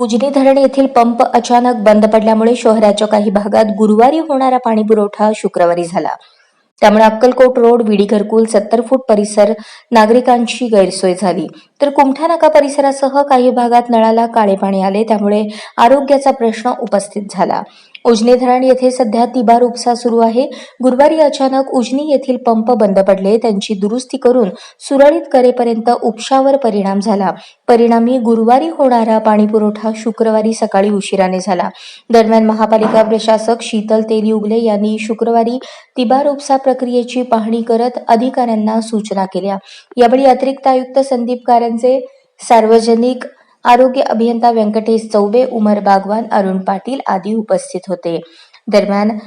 उजनी धरण येथील पंप अचानक बंद पडल्यामुळे शहराच्या काही भागात गुरुवारी होणारा पाणी पुरवठा शुक्रवारी झाला. त्यामुळे अक्कलकोट रोड विडी घरकुल सत्तर फूट परिसर नागरिकांची गैरसोय झाली. तर कुमठा नाका परिसरासह काही भागात नळाला काळे पाणी आले. त्यामुळे आरोग्याचा प्रश्न उपस्थित झाला. उजनी धरण येथे सध्या तिबार उपसा सुरू आहे. गुरुवारी अचानक उजनी येथील पंप बंद पडले. त्यांची दुरुस्ती करून सुरळीत करेपर्यंत उपशावर परिणाम झाला. परिणामी गुरुवारी होणारा पाणीपुरवठा शुक्रवारी सकाळी उशिराने झाला. दरम्यान महापालिका प्रशासक शीतल तेली उगले यांनी शुक्रवारी तिबार उपसा प्रक्रियेची पाहणी करत अधिकाऱ्यांना सूचना केल्या. यावेळी अतिरिक्त आयुक्त संदीप कारंजे सार्वजनिक आरोग्य अभियंता व्यंकटेश चौबे उमर बागवान अरुण पाटील आदी उपस्थित होते. दरम्यान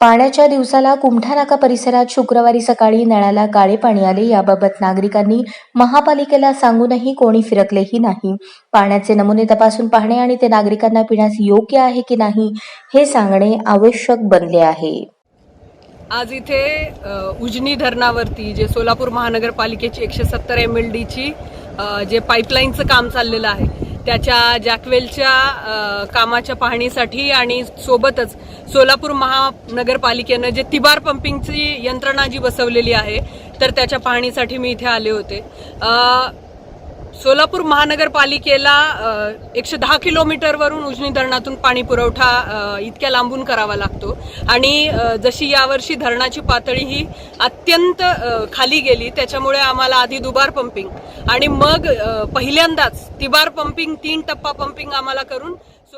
पाण्याच्या दिवसाला कुमठा नाका परिसरात शुक्रवारी सकाळी नळाला काळे पाणी आले. याबाबत नागरिकांनी महापालिकेला सांगूनही कोणी फिरकलेही नाही. पाण्याचे नमुने तपासून पाहणे आणि ते नागरिकांना पिण्यास योग्य आहे की नाही हे सांगणे आवश्यक बनले आहे. आज इथे उजनी धरणावरती जे सोलापूर महानगरपालिकेची एकशे सत्तर एम एल डीची जे पाईपलाईनचं काम चाललेलं आहे त्याच्या जॅकवेलच्या कामाच्या पाहणीसाठी आणि सोबतच सोलापूर महानगरपालिकेनं जे तिबार पंपिंगची यंत्रणा जी बसवलेली आहे तर त्याच्या पाहणीसाठी मी इथे आले होते. सोलापूर महानगरपालिकेला एकशे दहा किलोमीटरवरून उजनी धरणातून पाणी पुरवठा इतक्या लांबून करावा लागतो. आणि जशी यावर्षी धरणाची पातळी ही अत्यंत खाली गेली त्याच्यामुळे आम्हाला आधी दुबार पंपिंग आणि मग पहिल्यांदाच तिबार पंपिंग तीन टप्पा पंपिंग आम्हाला करून